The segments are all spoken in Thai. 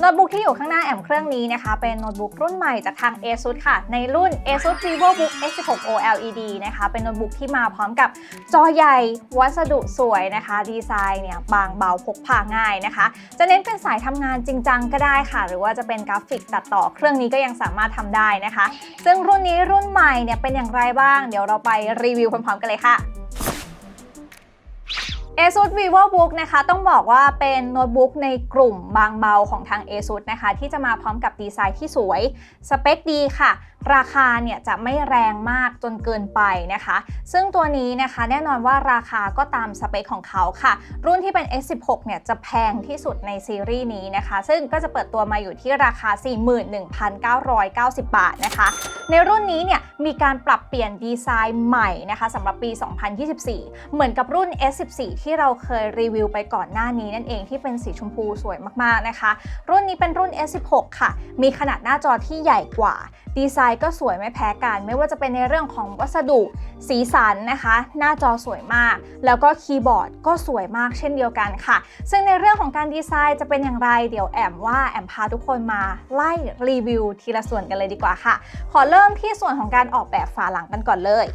โน้ตบุ๊กที่อยู่ข้างหน้าแอมเครื่องนี้นะคะ เป็นโน้ตบุ๊กรุ่นใหม่จากทาง ASUS ค่ะ ในรุ่น ASUS VivoBook S16 OLED นะคะ เป็นโน้ตบุ๊กที่มาพร้อมกับจอใหญ่วัสดุสวยนะคะ ดีไซน์เนี่ยบางเบาพกพาง่ายนะคะ จะเน้นเป็นสายทำงานจริงจังก็ได้ค่ะ หรือว่าจะเป็นกราฟิกตัดต่อเครื่องนี้ก็ยังสามารถทำได้นะคะ ซึ่งรุ่นนี้รุ่นใหม่เนี่ยเป็นอย่างไรบ้าง เดี๋ยวเราไปรีวิวพร้อมๆกันเลยค่ะ ASUS VivoBook นะคะต้องบอกว่าเป็นโน้ตบุ๊กในกลุ่มบางเบาของทาง ASUS นะคะ ที่จะมาพร้อมกับดีไซน์ที่สวย สเปคดีค่ะ ราคาเนี่ยจะไม่แรงมากจนเกินไปนะคะ ซึ่งตัวนี้นะคะแน่นอนว่าราคาก็ตามสเปคของเขาค่ะ รุ่นที่เป็น S16 เนี่ยจะแพงที่สุดในซีรีส์นี้นะคะ ซึ่งก็จะเปิดตัวมาอยู่ที่ราคา 41,990 บาทนะคะ ในรุ่นนี้เนี่ยมีการปรับเปลี่ยนดีไซน์ใหม่นะคะสำหรับปี 2024 เหมือนกับรุ่น S14 ที่ที่เราเคยรีวิวไปก่อนหน้านี้นั่นเองที่เป็นสีชมพูสวยมากๆนะคะ รุ่นนี้เป็นรุ่น S16 ค่ะ มีขนาดหน้าจอที่ใหญ่กว่า ดีไซน์ก็สวยไม่แพ้กัน ไม่ว่าจะเป็นในเรื่องของวัสดุ สีสันนะคะ หน้าจอสวยมาก แล้วก็คีย์บอร์ดก็สวยมากเช่นเดียวกันค่ะ ซึ่งในเรื่องของการดีไซน์จะเป็นอย่างไรเดี๋ยวแอมว่าแอมพาทุกคนมาไล่รีวิวทีละส่วนกันเลยดีกว่าค่ะ ขอเริ่มที่ส่วนของการออกแบบฝาหลังกันก่อนเลย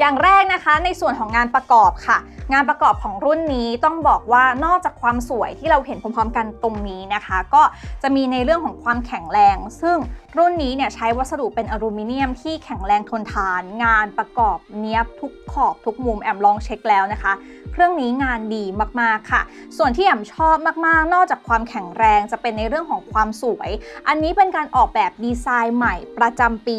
อย่างแรกนะคะในส่วนของงานประกอบค่ะ งานประกอบของรุ่นนี้ต้องบอกว่านอกจากความสวยที่เราเห็นพร้อมๆกันตรงนี้นะคะ ก็จะมีในเรื่องของความแข็งแรง ซึ่งรุ่นนี้เนี่ยใช้วัสดุเป็นอลูมิเนียมที่แข็งแรงทนทาน งานประกอบเนี้ยบทุกขอบทุกมุมแอมลองเช็คแล้วนะคะ เครื่องนี้งานดีมากๆค่ะ ส่วนที่แอมชอบมากๆ นอกจากความแข็งแรงจะเป็นในเรื่องของความสวย อันนี้เป็นการออกแบบดีไซน์ใหม่ประจำปี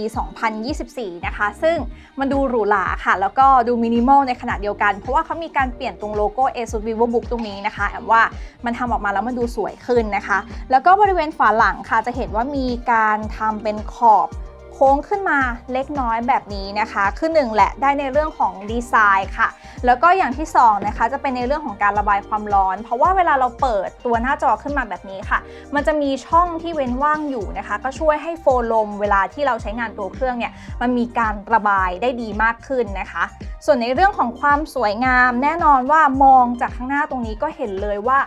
2024 นะคะ ซึ่งมันดูหรูหราค่ะ แล้วก็ดูมินิมอลในขณะเดียวกัน เพราะว่าเขามีการเปลี่ยนตรงโลโก้ ASUS VivoBook ตรงนี้นะคะแอมว่ามันทำออกมาแล้วมันดูสวยขึ้นนะคะ แล้วก็บริเวณฝาหลังค่ะจะเห็นว่ามีการทำเป็นขอบ โค้งขึ้นมาเล็กน้อยแบบนี้นะคะคือหนึ่งแหละได้ในเรื่องของดีไซน์ค่ะ แล้วก็อย่างที่สองนะคะจะเป็นในเรื่องของการระบายความร้อน เพราะว่าเวลาเราเปิดตัวหน้าจอขึ้นมาแบบนี้ค่ะ มันจะมีช่องที่เว้นว่างอยู่นะคะ ก็ช่วยให้โฟลมเวลาที่เราใช้งานตัวเครื่องเนี่ยมันมีการระบายได้ดีมากขึ้นนะคะ ส่วนในเรื่องของความสวยงาม แน่นอนว่ามองจากข้างหน้าตรงนี้ก็เห็นเลยว่า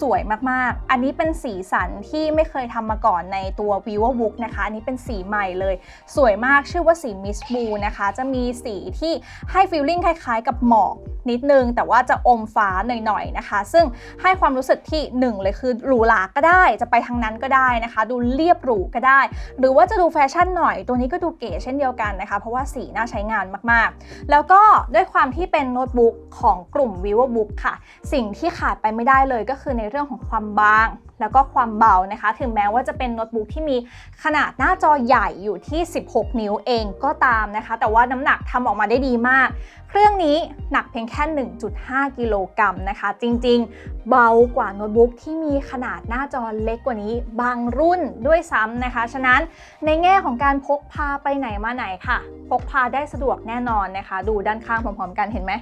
สวยมากๆ อันนี้เป็นสีสันที่ไม่เคยทำมาก่อนในตัว VivoBook นะคะ อันนี้เป็นสีใหม่เลย สวยมากชื่อว่าสี Mist Blue นะคะ จะมีสีที่ให้ฟีลลิ่งคล้ายๆ กับหมอกนิดนึง แต่ว่าจะอมฟ้าหน่อยๆนะคะ ซึ่งให้ความรู้สึกที่หนึ่งเลยคือหรูหราก็ได้ จะไปทางนั้นก็ได้นะคะ ดูเรียบหรูก็ได้ หรือว่าจะดูแฟชั่นหน่อย ตัวนี้ก็ดูเก๋เช่นเดียวกันนะคะ เพราะว่าสีน่าใช้งานมากๆ แล้วก็ด้วยความที่เป็นโน้ตบุ๊กของกลุ่ม VivoBook ค่ะ สิ่งที่ขาดไปไม่ได้เลยก็คือในเรื่องของความบาง แล้วก็ความเบานะคะ ถึงแม้ว่าจะเป็นโน้ตบุ๊กที่มีขนาดหน้าจอใหญ่อยู่ที่ 16 นิ้วเองก็ตามนะคะ แต่ว่าน้ำหนักทำออกมาได้ดีมาก เครื่องนี้หนักเพียงแค่ 1.5 กิโลกรัมนะคะ จริงๆ เบากว่าโน้ตบุ๊กที่มีขนาดหน้าจอเล็กกว่านี้ บางรุ่นด้วยซ้ำนะคะ ฉะนั้นในแง่ของการพกพาไปไหนมาไหนค่ะ พกพาได้สะดวกแน่นอนนะคะ ดูด้านข้างพร้อมๆกันเห็นไหม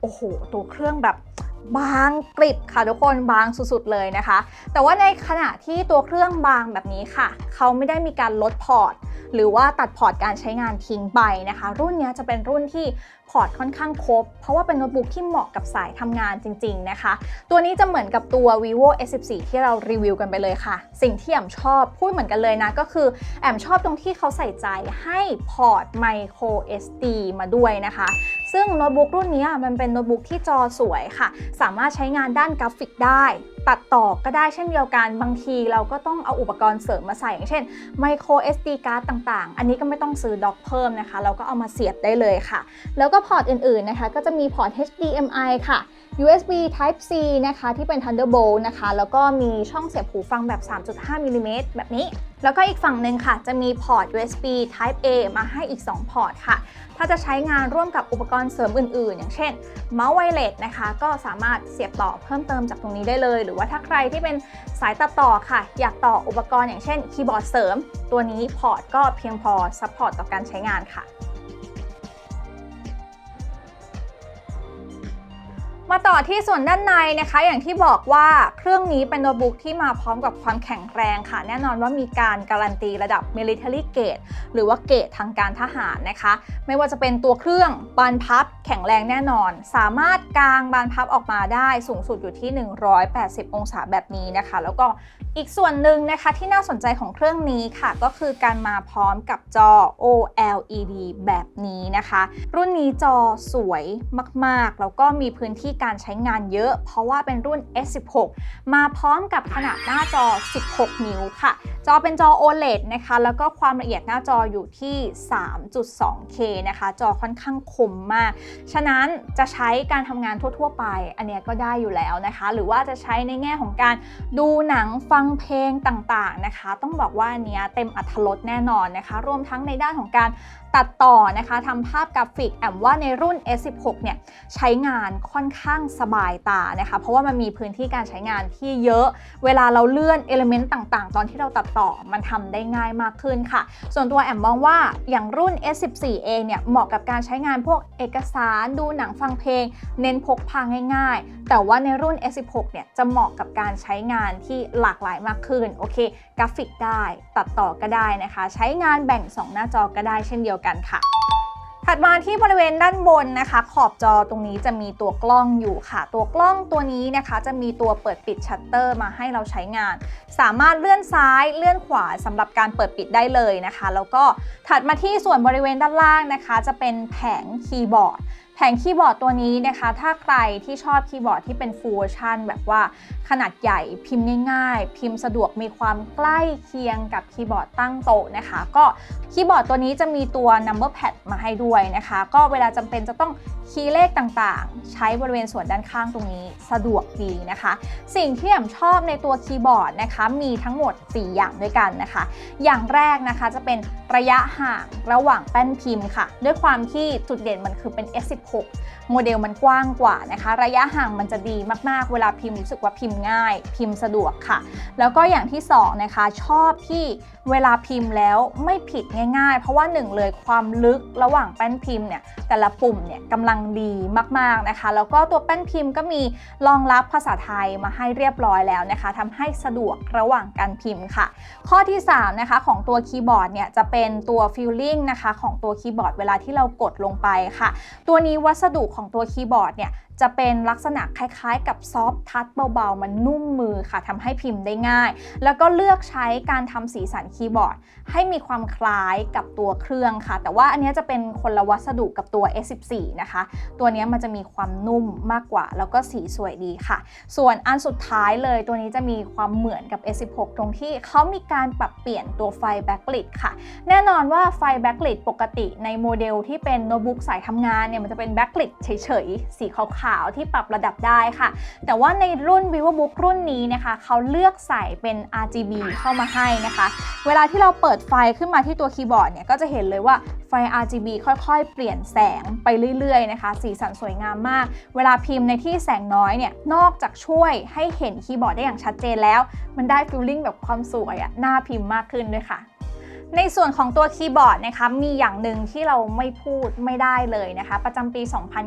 โอ้โห ตัวเครื่องแบบ บางกริบค่ะทุกคนบางสุดๆเลยนะคะ แต่ว่าในขณะที่ตัวเครื่องบางแบบนี้ค่ะ เขาไม่ได้มีการลดพอร์ต หรือว่าตัดพอร์ตการใช้งานทิ้งไปนะคะ รุ่นนี้จะเป็นรุ่นที่พอร์ตค่อนข้างครบ เพราะว่าเป็นโน้ตบุ๊กที่เหมาะกับสายทำงานจริง ๆ นะคะ ตัวนี้จะเหมือนกับตัว vivo S14 ที่เรารีวิวกันไปเลยค่ะ สิ่งที่แอมชอบพูดเหมือนกันเลยนะ ก็คือแอมชอบตรงที่เขาใส่ใจให้พอร์ต micro SD มาด้วยนะคะ ซึ่งโน้ตบุ๊กรุ่นนี้มันเป็นโน้ตบุ๊กที่จอสวยค่ะ สามารถใช้งานด้านกราฟิกได้ ตัดต่อก็ได้เช่นเดียวกัน บางทีเราก็ต้องเอาอุปกรณ์เสริมมาใส่ อย่างเช่นไมโคร SD card ต่างๆ อันนี้ก็ไม่ต้องซื้อด็อกเพิ่มนะคะ เราก็เอามาเสียบได้เลยค่ะ แล้วก็พอร์ตอื่นๆนะคะ ก็จะมีพอร์ต HDMI ค่ะ USB Type C นะคะที่เป็น Thunderbolt นะคะ แล้วก็มีช่องเสียบหูฟังแบบ 3.5มิลลิเมตรแบบนี้ แล้วก็อีกฝั่งหนึ่งค่ะ จะมีพอร์ต USB Type A มาให้อีก 2 พอร์ตค่ะ ถ้าจะใช้งานร่วมกับอุปกรณ์เสริมอื่นๆ อย่างเช่นเมาส์ไวเลสนะคะ ก็สามารถเสียบต่อเพิ่มเติมจากตรงนี้ได้เลย หรือว่าถ้าใครที่เป็นสายตัดต่อค่ะ อยากต่ออุปกรณ์อย่างเช่นคีย์บอร์ดเสริม ตัวนี้พอร์ตก็เพียงพอซัพพอร์ตต่อการใช้งานค่ะ มาต่อที่ส่วนด้านในนะคะ อย่างที่บอกว่าเครื่องนี้เป็นโน้ตบุ๊กที่มาพร้อมกับความแข็งแรงค่ะ แน่นอนว่ามีการการันตีระดับ military grade หรือว่าเกรดทางการทหารนะคะ ไม่ว่าจะเป็นตัวเครื่องบานพับแข็งแรงแน่นอน สามารถกางบานพับออกมาได้สูงสุดอยู่ที่ 180 องศาแบบนี้นะคะ แล้วก็อีกส่วนหนึ่งนะคะที่น่าสนใจของเครื่องนี้ค่ะ ก็คือการมาพร้อมกับจอ OLED แบบนี้นะคะ รุ่นนี้จอสวยมากๆ แล้วก็มีพื้นที่การใช้งานเยอะ เพราะว่าเป็นรุ่น S16 มาพร้อมกับขนาดหน้าจอ 16 นิ้วค่ะ จอเป็นจอ OLED นะคะ แล้วก็ความละเอียดหน้าจออยู่ที่ 3.2K นะคะ จอค่อนข้างคมมาก ฉะนั้นจะใช้การทำงานทั่ว ๆ ไป อันเนี้ยก็ได้อยู่แล้วนะคะ หรือว่าจะใช้ในแง่ของการดูหนังฟังเพลงต่างๆนะคะ ต้องบอกว่าเนี้ยเต็มอัธรสแน่นอนนะคะ รวมทั้งในด้านของการ ตัดต่อนะคะทำภาพกราฟิกแอมว่าในรุ่น S16 เนี่ยใช้งานค่อนข้างสบายตานะคะเพราะว่ามันมีพื้นที่การใช้งานที่เยอะ เวลาเราเลื่อนเอลเมนต์ต่างๆ ตอนที่เราตัดต่อมันทำได้ง่ายมากขึ้นค่ะ ส่วนตัวแอมมองว่าอย่างรุ่น S14 เองเนี่ยเหมาะกับการใช้งานพวกเอกสารดูหนังฟังเพลง เน้นพกพาง่ายๆ แต่ว่าในรุ่น S16 เนี่ยจะเหมาะกับการใช้งานที่หลากหลายมากขึ้นโอเคกราฟิกได้ตัดต่อก็ได้นะคะ ใช้งานแบ่ง 2 หน้าจอก็ได้เช่นเดียวกันค่ะ ถัดมาที่บริเวณด้านบนนะคะ ขอบจอตรงนี้จะมีตัวกล้องอยู่ค่ะ ตัวกล้องตัวนี้นะคะจะมีตัวเปิดปิดชัตเตอร์มาให้เราใช้งาน สามารถเลื่อนซ้ายเลื่อนขวาสำหรับการเปิดปิดได้เลยนะคะ แล้วก็ถัดมาที่ส่วนบริเวณด้านล่างนะคะ จะเป็นแผงคีย์บอร์ด งคีย์บอร์ดตัวนี้นะคะ ถ้าใครที่ชอบคีย์บอร์ดที่เป็นฟูลชันแบบว่าขนาดใหญ่พิมพ์ง่าย ๆ พิมพ์สะดวกมีความใกล้เคียงกับคีย์บอร์ดตั้งโต๊ะนะคะ ก็คีย์บอร์ดตัวนี้จะมีตัว number pad มาให้ด้วยนะคะ ก็เวลาจำเป็นจะต้อง คีย์เลขต่างๆ ใช้บริเวณส่วนด้านข้างตรงนี้สะดวกดีนะคะ สิ่งที่แอมชอบในตัวคีย์บอร์ดนะคะมีทั้งหมด 4 อย่างด้วยกันนะคะ อย่างแรกนะคะจะเป็นระยะห่างระหว่างแป้นพิมพ์ค่ะ ด้วยความที่จุดเด่นมันคือเป็น F16 โมเดลมันกว้างกว่านะคะ ระยะห่างมันจะดีมากๆ เวลาพิมพ์รู้สึกว่าพิมพ์ง่าย พิมพ์สะดวกค่ะ แล้วก็อย่างที่สองนะคะชอบที่เวลาพิมพ์แล้วไม่ผิดง่ายๆ เพราะว่าหนึ่งเลยความลึกระหว่างแป้นพิมพ์เนี่ยแต่ละปุ่มเนี่ยกำลังดีมากๆนะคะ แล้วก็ตัวแป้นพิมพ์ก็มีรองรับภาษาไทยมาให้เรียบร้อยแล้วนะคะทำให้สะดวกระหว่างการพิมพ์ค่ะ ข้อที่3นะคะของตัวคีย์บอร์ดเนี่ยจะเป็นตัวฟิลลิ่งนะคะของตัวคีย์บอร์ดเวลาที่เรากดลงไปค่ะ ตัวนี้วัสดุของของตัวคีย์บอร์ดเนี่ย จะเป็นลักษณะคล้ายๆ กับซอฟทัชเบาๆ มันนุ่มมือค่ะทำให้พิมพ์ได้ง่าย แล้วก็เลือกใช้การทำสีสันคีย์บอร์ด ให้มีความคล้ายกับตัวเครื่องค่ะ แต่ว่าอันนี้จะเป็นคนละวัสดุกับตัว S14 นะคะ ตัวนี้มันจะมีความนุ่มมากกว่า แล้วก็สีสวยดีค่ะ ส่วนอันสุดท้ายเลยตัวนี้จะมีความเหมือนกับ S16 ตรงที่เขามีการปรับเปลี่ยนตัวไฟแบ็กลิดค่ะ แน่นอนว่าไฟแบ็กลิดปกติในโมเดลที่เป็นโน้ตบุ๊กสายทำงานเนี่ยมันจะเป็นแบ็กลิดเฉยๆ สีขาวๆที่ปรับระดับได้ค่ะ แต่ว่าในรุ่น vivobook รุ่นนี้นะคะเขาเลือกใส่เป็น RGB เข้ามาให้นะคะ เวลาที่เราเปิดไฟขึ้นมาที่ตัวคีย์บอร์ดเนี่ยก็จะเห็นเลยว่าไฟ RGB ค่อยๆ เปลี่ยนแสงไปเรื่อยๆนะคะ สีสันสวยงามมาก เวลาพิมพ์ในที่แสงน้อยเนี่ย นอกจากช่วยให้เห็นคีย์บอร์ดได้อย่างชัดเจนแล้ว มันได้ฟีลลิ่งแบบความสวยอะหน้าพิมพ์มากขึ้นด้วยค่ะ ในส่วนของตัวคีย์บอร์ดนะคะมีอย่างหนึ่งที่เราไม่พูดไม่ได้เลยนะคะ ประจำปี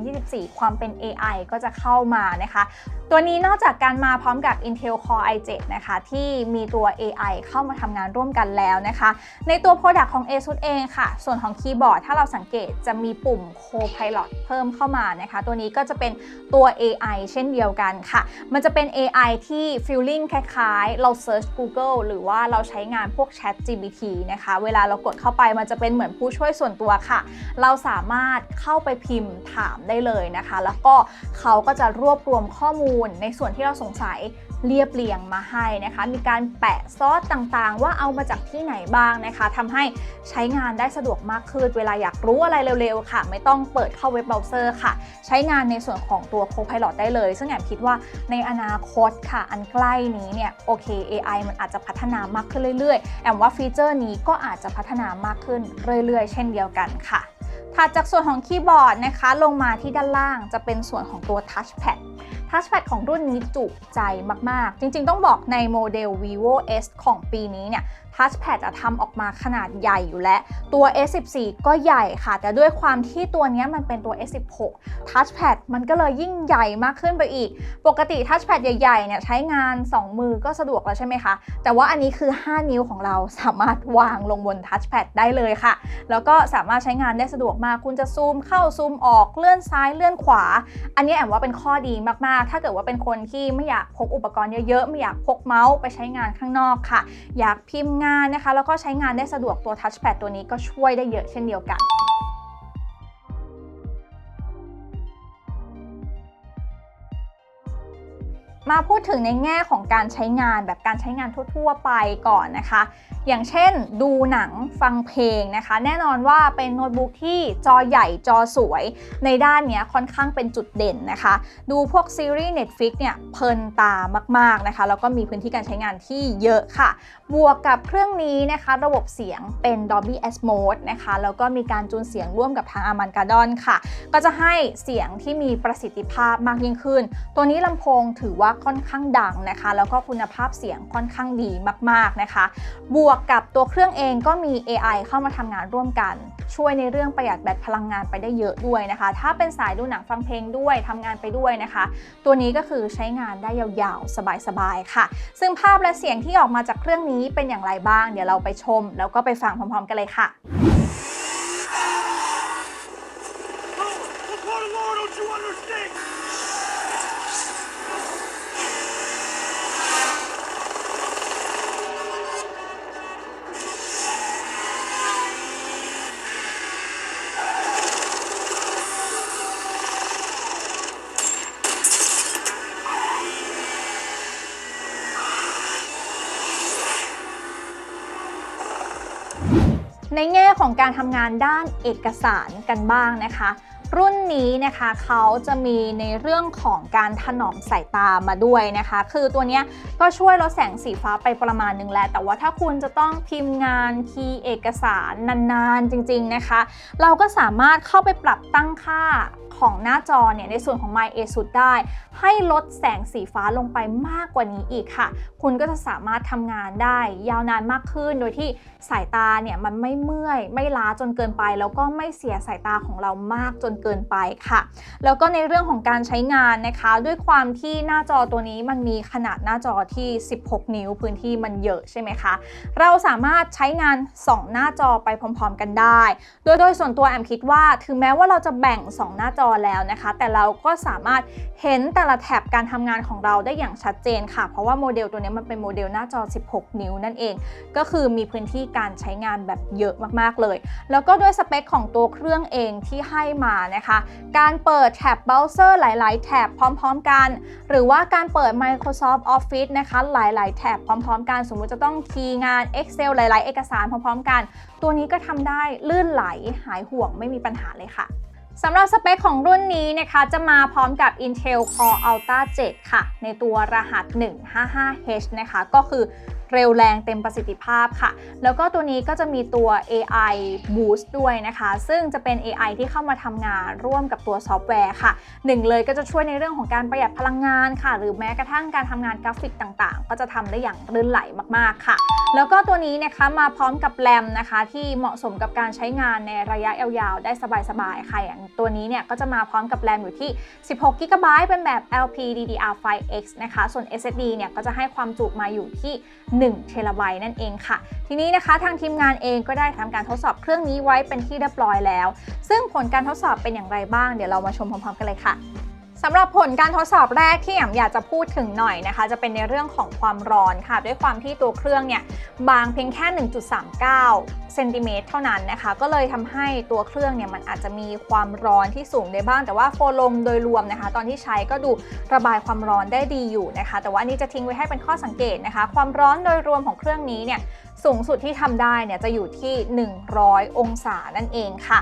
2024 ความเป็น AI ก็จะเข้ามานะคะ ตัวนี้นอกจากการมาพร้อมกับ Intel Core i7 นะคะที่มีตัว AI เข้ามาทำงานร่วมกันแล้วนะคะ ในตัว Product ของ ASUS เองค่ะ ส่วนของคีย์บอร์ดถ้าเราสังเกตจะมีปุ่ม Copilot เพิ่มเข้ามานะคะ ตัวนี้ก็จะเป็นตัว AI เช่นเดียวกันค่ะ มันจะเป็น AI ที่ feeling คล้ายๆ เรา search Google หรือว่าเราใช้งานพวก Chat GPT นะคะเวลาเรากดเข้าไปมันจะเป็นเหมือนผู้ช่วยส่วนตัวค่ะ เราสามารถเข้าไปพิมพ์ถามได้เลยนะคะ แล้วก็เขาก็จะรวบรวมข้อมูลในส่วนที่เราสงสัย เรียบเรียงมาให้นะคะ มีการแปะซอสต่างๆ ว่าเอามาจากที่ไหนบ้างนะคะทำให้ใช้งานได้สะดวกมากขึ้น เวลาอยากรู้อะไรเร็วๆ ค่ะ ไม่ต้องเปิดเข้าเว็บเบราว์เซอร์ค่ะ ใช้งานในส่วนของตัว Copilot ได้เลย ซึ่งแอมคิดว่าในอนาคตค่ะ อันใกล้นี้เนี่ยโอเค AI มันอาจจะพัฒนามากขึ้นเรื่อยๆ แอมว่าฟีเจอร์นี้ก็อาจจะพัฒนามากขึ้นเรื่อยๆ เช่นเดียวกันค่ะ ถัดจากส่วนของคีย์บอร์ดนะคะ ลงมาที่ด้านล่างจะเป็นส่วนของตัว Touchpad Touchpad ของรุ่นนี้จุใจมาก ๆ จริง ๆ ต้องบอกในโมเดล vivo s ของปีนี้เนี่ย Touchpad จะทำออกมาขนาดใหญ่อยู่แล้ว ตัว S14 ก็ใหญ่ค่ะ แต่ด้วยความที่ตัวนี้มันเป็นตัว S16 Touchpad มันก็เลยยิ่งใหญ่มากขึ้นไปอีก ปกติ Touchpad ใหญ่ๆเนี่ยใช้งาน 2 มือก็สะดวกแล้วใช่ไหมคะ แต่ว่าอันนี้คือ 5 นิ้วของเราสามารถวางลงบน Touchpad ได้เลยค่ะ แล้วก็สามารถใช้งานได้สะดวกมา คุณจะซูมเข้าซูมออกเลื่อนซ้ายเลื่อนขวา อันนี้แอมว่าเป็นข้อดีมากๆ ถ้าเกิดว่าเป็นคนที่ไม่อยากพกอุปกรณ์เยอะๆ ไม่อยากพกเมาส์ไปใช้งานข้างนอกค่ะ อยากพิมพ์งานนะคะ แล้วก็ใช้งานได้สะดวกตัวทัชแพดตัวนี้ก็ช่วยได้เยอะเช่นเดียวกันมาพูดถึงในแง่ของการใช้งานแบบการใช้งานทั่ว ๆ ไปก่อนนะคะ อย่างเช่น ดูหนังฟังเพลงนะคะ แน่นอนว่าเป็นโน้ตบุ๊กที่จอใหญ่จอสวย ในด้านนี้ค่อนข้างเป็นจุดเด่นนะคะ ดูพวกซีรีส์ Netflix เนี่ยเพลินตามากๆนะคะ แล้วก็มีพื้นที่การใช้งานที่เยอะค่ะ บวกกับเครื่องนี้นะคะ ระบบเสียงเป็น Dolby Atmos นะคะ แล้วก็มีการจูนเสียงร่วมกับทาง Harman Kardon ค่ะ ก็จะให้เสียงที่มีประสิทธิภาพมากยิ่งขึ้น ตัวนี้ลำโพงถือว่าค่อนข้างดังนะคะ แล้วก็คุณภาพเสียงค่อนข้างดีมากๆนะคะ บวกกับตัวเครื่องเองก็มี AI เข้ามาทำงานร่วมกัน ช่วยในเรื่องประหยัดแบตพลังงานไปได้เยอะด้วยนะคะ ถ้าเป็นสายดูหนังฟังเพลงด้วยทำงานไปด้วยนะคะ ตัวนี้ก็คือใช้งานได้ยาวๆ สบายๆ ค่ะ ซึ่งภาพและเสียงที่ออกมาจากเครื่องนี้เป็นอย่างไรบ้าง เดี๋ยวเราไปชม แล้วก็ไปฟังพร้อมๆ กันเลยค่ะ ของการทำงานด้านเอกสารกันบ้างนะคะ รุ่นนี้นะคะเขาจะมีในเรื่องของการถนอมสายตามาด้วยนะคะ คือตัวนี้ก็ช่วยลดแสงสีฟ้าไปประมาณหนึ่งแล้วแต่ว่าถ้าคุณจะต้องพิมพ์งานคีย์เอกสารนานๆจริงๆนะคะ เราก็สามารถเข้าไปปรับตั้งค่า ของหน้าจอเนี่ยในส่วนของ My ASUS ได้ ให้ลดแสงสีฟ้าลงไปมากกว่านี้อีกค่ะ คุณก็จะสามารถทำงานได้ยาวนานมากขึ้น โดยที่สายตาเนี่ยมันไม่เมื่อย ไม่ล้าจนเกินไป แล้วก็ไม่เสียสายตาของเรามากจนเกินไปค่ะ แล้วก็ในเรื่องของการใช้งานนะคะ ด้วยความที่หน้าจอตัวนี้มันมีขนาดหน้าจอที่ 16 นิ้วพื้นที่มันเยอะใช่ไหมคะ เราสามารถใช้งาน 2 หน้าจอไปพร้อม ๆ กันได้ โดยโดยส่วนตัวแอมคิดว่าถึงแม้ว่าเราจะแบ่ง 2 หน้าจอแล้วนะคะ แต่เราก็สามารถเห็นแต่ละแท็บการทำงานของเราได้อย่างชัดเจนค่ะ เพราะว่าโมเดลตัวนี้มันเป็นโมเดลหน้าจอ 16 นิ้วนั่นเอง ก็คือมีพื้นที่การใช้งานแบบเยอะมากๆเลย แล้วก็ด้วยสเปคของตัวเครื่องเองที่ให้มานะคะ การเปิดแท็บเบราว์เซอร์หลาย ๆ แท็บพร้อม ๆ กัน หรือว่าการเปิด Microsoft Office นะคะหลาย ๆ แท็บพร้อม ๆ กัน สมมุติจะต้องคีย์งาน Excel หลาย ๆ เอกสารพร้อม ๆ กัน ตัวนี้ก็ทำได้ลื่นไหลหายห่วงไม่มีปัญหาเลยค่ะ สำหรับสเปคของรุ่นนี้นะคะจะมาพร้อมกับ Intel Core Ultra 7 ค่ะ ในตัวรหัส 155H นะคะ ก็คือ เร็วแรงเต็มประสิทธิภาพค่ะ แล้วก็ตัวนี้ก็จะมีตัว AI Boost ด้วยนะคะ ซึ่งจะเป็น AI ที่เข้ามาทำงานร่วมกับตัวซอฟต์แวร์ค่ะหนึ่งเลยก็จะช่วยในเรื่องของการประหยัดพลังงานค่ะ หรือแม้กระทั่งการทำงานกราฟิกต่างๆ ก็จะทำได้อย่างลื่นไหลมากๆค่ะ แล้วก็ตัวนี้นะคะมาพร้อมกับแรมนะคะที่เหมาะสมกับการใช้งานในระยะยาวๆ ได้สบายๆค่ะอย่างตัวนี้เนี่ยก็จะมาพร้อมกับแรมอยู่ที่ 16 g b เป็นแบบ LPDDR5X นะคะ ส่วน SSD เนี่ยก็จะให้ความจุมาอยู่ที่1 เทราไบต์นั่นเองค่ะ ทีนี้นะคะทางทีมงานเองก็ได้ทำการทดสอบเครื่องนี้ไว้เป็นที่เรียบร้อยแล้ว ซึ่งผลการทดสอบเป็นอย่างไรบ้าง เดี๋ยวเรามาชมพร้อมๆกันเลยค่ะ สำหรับผลการทดสอบแรกที่แอมอยากจะพูดถึงหน่อยนะคะ จะเป็นในเรื่องของความร้อนค่ะ ด้วยความที่ตัวเครื่องเนี่ยบางเพียงแค่ 1.39เซนติเมตรเท่านั้นนะคะ ก็เลยทำให้ตัวเครื่องเนี่ยมันอาจจะมีความร้อนที่สูงได้บ้าง แต่ว่าโฟลมโดยรวมนะคะ ตอนที่ใช้ก็ดูระบายความร้อนได้ดีอยู่นะคะ แต่ว่านี้จะทิ้งไว้ให้เป็นข้อสังเกตนะคะ ความร้อนโดยรวมของเครื่องนี้เนี่ยสูงสุดที่ทำได้เนี่ยจะอยู่ที่ 100 องศานั่นเองค่ะ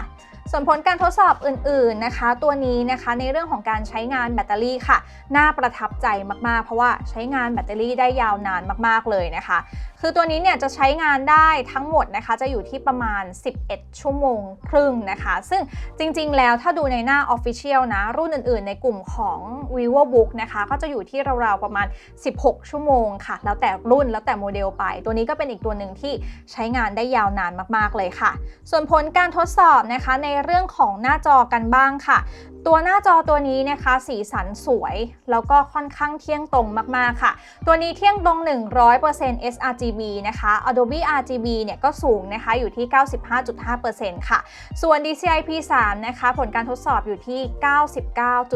ส่วนผลการทดสอบอื่นๆนะคะ ตัวนี้นะคะในเรื่องของการใช้งานแบตเตอรี่ค่ะ น่าประทับใจมากๆ เพราะว่าใช้งานแบตเตอรี่ได้ยาวนานมากๆเลยนะคะ คือตัวนี้เนี่ยจะใช้งานได้ทั้งหมดนะคะ จะอยู่ที่ประมาณ 11 ชั่วโมงครึ่งนะคะ ซึ่งจริงๆ แล้วถ้าดูในหน้า Official นะ รุ่นอื่นๆ ในกลุ่มของ vivobook นะคะ ก็จะอยู่ที่ราวๆ ประมาณ 16 ชั่วโมงค่ะ แล้วแต่รุ่นแล้วแต่โมเดลไป ตัวนี้ก็เป็นอีกตัวหนึ่งที่ใช้งานได้ยาวนานมากๆเลยค่ะ ส่วนผลการทดสอบนะคะในเรื่องของหน้าจอกันบ้างค่ะ ตัวหน้าจอตัวนี้นะคะ สีสันสวย แล้วก็ค่อนข้างเที่ยงตรงมากๆค่ะ ตัวนี้เที่ยงตรง 100% sRGB นะคะ Adobe RGB เนี่ยก็สูงนะคะอยู่ที่ 95.5%ค่ะ ส่วน DCI P3 นะคะ ผลการทดสอบอยู่ที่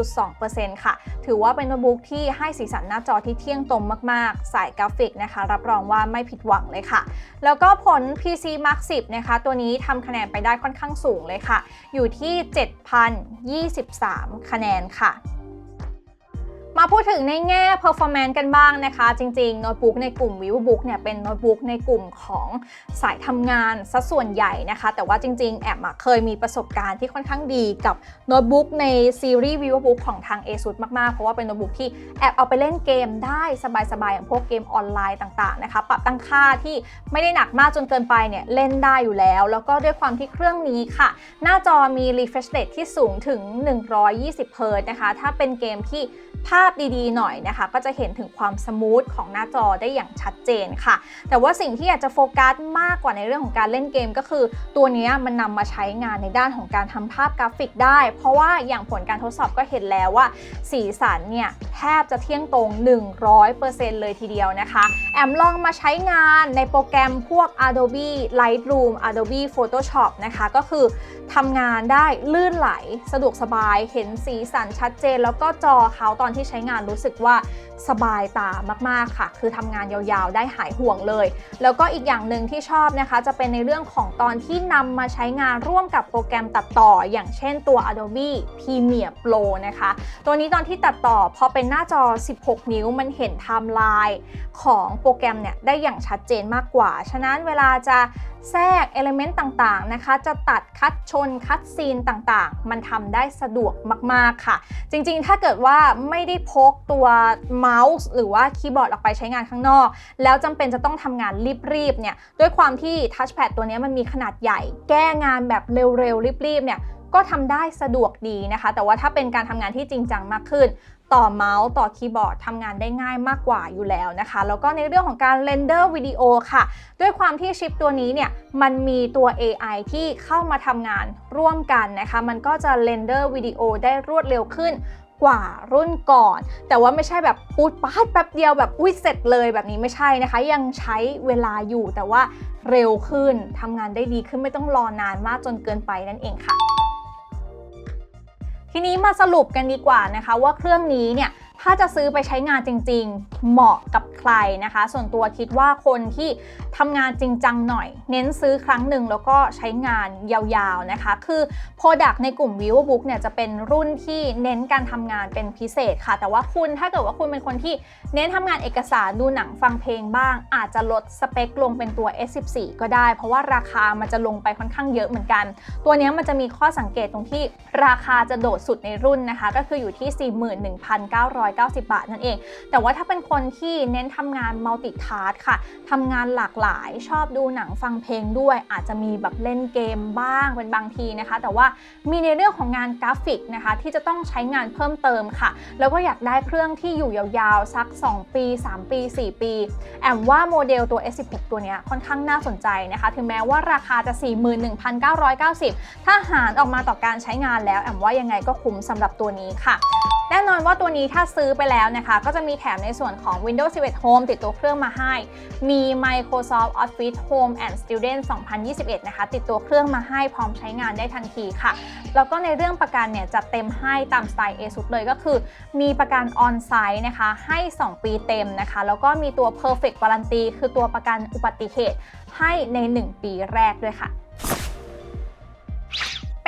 99.2%ค่ะ ถือว่าเป็นโน้ตบุ๊กที่ให้สีสันหน้าจอที่เที่ยงตรงมากๆ สายกราฟิกนะคะ รับรองว่าไม่ผิดหวังเลยค่ะ แล้วก็ผล PC Mark 10 นะคะ ตัวนี้ทำคะแนนไปได้ค่อนข้างสูงเลยค่ะ อยู่ที่3 คะแนนค่ะ มาพูดถึงในแง่ performance กันบ้างนะคะ จริงๆโน้ตบุ๊กในกลุ่ม vivobook เนี่ยเป็นโน้ตบุ๊กในกลุ่มของสายทำงานซะส่วนใหญ่นะคะ แต่ว่าจริง ๆ แอมอะเคยมีประสบการณ์ที่ค่อนข้างดีกับโน้ตบุ๊กในซีรีส์ vivobook ของทาง ASUS มากๆ เพราะว่าเป็นโน้ตบุ๊กที่แอบเอาไปเล่นเกมได้สบายๆ อย่างพวกเกมออนไลน์ต่างๆนะคะปรับตั้งค่าที่ไม่ได้หนักมากจนเกินไปเนี่ยเล่นได้อยู่แล้ว แล้วก็ด้วยความที่เครื่องนี้ค่ะ หน้าจอมี refresh rate ที่สูงถึง 120 Hz นะคะถ้าเป็นเกมที่ ภาพดีๆหน่อยนะคะ ก็จะเห็นถึงความสมูทของหน้าจอได้อย่างชัดเจนค่ะ แต่ว่าสิ่งที่อยากจะโฟกัสมากกว่าในเรื่องของการเล่นเกมก็คือ ตัวนี้มันนำมาใช้งานในด้านของการทำภาพกราฟิกได้ เพราะว่าอย่างผลการทดสอบก็เห็นแล้วว่า สีสันเนี่ยแทบจะเที่ยงตรง 100%เลยทีเดียวนะคะ แอมลองมาใช้งานในโปรแกรมพวก Adobe Lightroom Adobe Photoshop นะคะ ก็คือทำงานได้ลื่นไหลสะดวกสบายเห็นสีสันชัดเจน แล้วก็จอเขาตอนที่ที่ใช้งานรู้สึกว่า สบายตามากๆค่ะ คือทำงานยาวๆ ได้หายห่วงเลย แล้วก็อีกอย่างหนึ่งที่ชอบนะคะ จะเป็นในเรื่องของตอนที่นำมาใช้งานร่วมกับโปรแกรมตัดต่อ อย่างเช่นตัว Adobe Premiere Pro นะคะ ตัวนี้ตอนที่ตัดต่อพอเป็นหน้าจอ 16 นิ้วมันเห็นไทม์ไลน์ของโปรแกรมเนี่ยได้อย่างชัดเจนมากกว่า ฉะนั้นเวลาจะแทรกเอลิเมนต์ต่างๆนะคะ จะตัดคัดชนคัดซีนต่างๆ มันทำได้สะดวกมากๆค่ะ จริงๆ ถ้าเกิดว่าไม่ได้พกตัวเมาส์หรือว่าคีย์บอร์ดออกไปใช้งานข้างนอก แล้วจำเป็นจะต้องทำงานรีบๆเนี่ยด้วยความที่ทัชแพดตัวนี้มันมีขนาดใหญ่ แก้งานแบบเร็วๆรีบๆเนี่ยก็ทำได้สะดวกดีนะคะ แต่ว่าถ้าเป็นการทำงานที่จริงจังมากขึ้น ต่อเมาส์ต่อคีย์บอร์ดทำงานได้ง่ายมากกว่าอยู่แล้วนะคะ แล้วก็ในเรื่องของการเรนเดอร์วิดีโอค่ะ ด้วยความที่ชิปตัวนี้เนี่ยมันมีตัว AI ที่เข้ามาทำงานร่วมกันนะคะ มันก็จะเรนเดอร์วิดีโอได้รวดเร็วขึ้น กว่ารุ่นก่อน แต่ว่าไม่ใช่แบบปูดปาดแป๊บเดียวแบบอุ้ยเสร็จเลยแบบนี้ไม่ใช่นะคะ ยังใช้เวลาอยู่แต่ว่าเร็วขึ้นทำงานได้ดีขึ้นไม่ต้องรอนานมากจนเกินไปนั่นเองค่ะ ทีนี้มาสรุปกันดีกว่านะคะว่าเครื่องนี้เนี่ย ถ้าจะซื้อไปใช้งานจริง ๆ เหมาะกับใครนะคะ ส่วนตัวคิดว่าคนที่ทำงานจริงจังหน่อย เน้นซื้อครั้งหนึ่งแล้วก็ใช้งานยาวๆนะคะ คือ Product ในกลุ่ม vivobook เนี่ยจะเป็นรุ่นที่เน้นการทำงานเป็นพิเศษค่ะ แต่ว่าคุณถ้าเกิดว่าคุณเป็นคนที่เน้นทำงานเอกสารดูหนังฟังเพลงบ้าง อาจจะลดสเปคลงเป็นตัว S14 ก็ได้ เพราะว่าราคามันจะลงไปค่อนข้างเยอะเหมือนกัน ตัวนี้มันจะมีข้อสังเกตตรงที่ราคาจะโดดสุดในรุ่นนะคะ ก็คืออยู่ที่41,990 บาทนั่นเอง แต่ว่าถ้าเป็นคนที่เน้นทำงานมัลติทาร์ค่ะทำงานหลากหลายชอบดูหนังฟังเพลงด้วย อาจจะมีแบบเล่นเกมบ้างเป็นบางทีนะคะ แต่ว่ามีในเรื่องของงานกราฟิกนะคะที่จะต้องใช้งานเพิ่มเติมค่ะ แล้วก็อยากได้เครื่องที่อยู่ยาวๆ สัก 2 ปี 3 ปี 4 ปี แอมว่าโมเดลตัว S16 ตัวนี้ค่อนข้างน่าสนใจนะคะ ถึงแม้ว่าราคาจะ 41,990 ถ้าหารออกมาต่อการใช้งานแล้ว แอมว่ายังไงก็คุ้มสำหรับตัวนี้ค่ะ แน่นอนว่าตัวนี้ถ้าซื้อไปแล้วนะคะ ก็จะมีแถมในส่วนของ Windows 11 Home ติดตัวเครื่องมาให้ มี Microsoft Office Home and Student 2021 นะคะ ติดตัวเครื่องมาให้พร้อมใช้งานได้ทันทีค่ะ แล้วก็ในเรื่องประกันเนี่ยจัดเต็มให้ตามสไตล์ ASUS เลยก็คือ มีประกัน On-Site นะคะให้ 2 ปีเต็มนะคะ แล้วก็มีตัว Perfect Warranty คือตัวประกันอุบัติเหตุให้ใน 1 ปีแรกด้วยค่ะ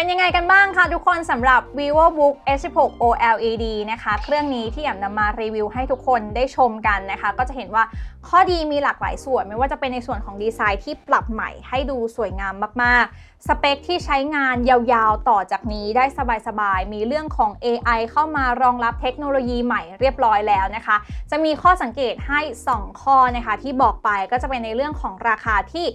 เป็นยังไงกันบ้างคะทุกคนสำหรับ vivobook S16 OLED นะคะ เครื่องนี้ที่แอมนำมารีวิวให้ทุกคนได้ชมกันนะคะ ก็จะเห็นว่าข้อดีมีหลากหลายส่วน ไม่ว่าจะเป็นในส่วนของดีไซน์ที่ปรับใหม่ให้ดูสวยงามมากๆ สเปคที่ใช้งานยาวๆ ต่อจากนี้ได้สบายๆ มีเรื่องของ AI เข้ามารองรับเทคโนโลยีใหม่เรียบร้อยแล้วนะคะ จะมีข้อสังเกตให้ 2 ข้อนะคะที่บอกไปก็จะเป็นในเรื่องของราคาที่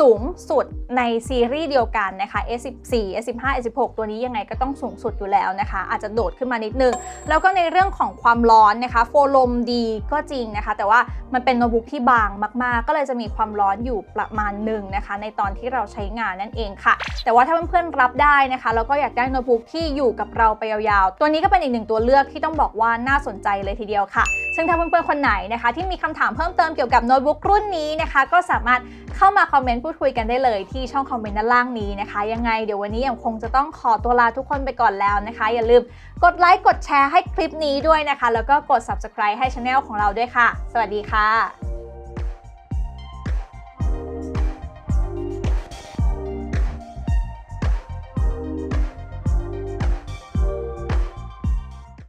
สูงสุดในซีรีส์เดียวกันนะคะ S14 S15 A16 ตัวนี้ยังไงก็ต้องสูงสุดอยู่แล้วนะคะ อาจจะโดดขึ้นมานิดนึง แล้วก็ในเรื่องของความร้อนนะคะ โฟลมดีก็จริงนะคะ แต่ว่ามันเป็นโน้ตบุ๊กที่บางมากๆ ก็เลยจะมีความร้อนอยู่ประมาณหนึ่งนะคะ ในตอนที่เราใช้งานนั่นเองค่ะแต่ว่าถ้าเพื่อนๆรับได้นะคะ แล้วก็อยากได้โน้ตบุ๊กที่อยู่กับเราไปยาวๆ ตัวนี้ก็เป็นอีกหนึ่งตัวเลือกที่ต้องบอกว่าน่าสนใจเลยทีเดียวค่ะ ซึ่งถ้าเพื่อนๆคนไหนนะคะ ที่มีคำถามเพิ่มเติมเกี่ยวกับโน้ตบุ๊กรุ่นนี้นะคะ ก็สามารถเข้ามาคอมเมนต์พูดคุยกันได้เลยที่ช่องคอมเมนต์ด้านล่างนี้นะคะ ยังไงเดี๋ยววันนี้ยังคงจะต้องขอตัวลาทุกคนไปก่อนแล้วนะคะ อย่าลืมกดไลค์กดแชร์ให้คลิปนี้ด้วยนะคะ แล้วก็กด subscribe ให้ช anel ของเราด้วยค่ะ สวัสดีค่ะ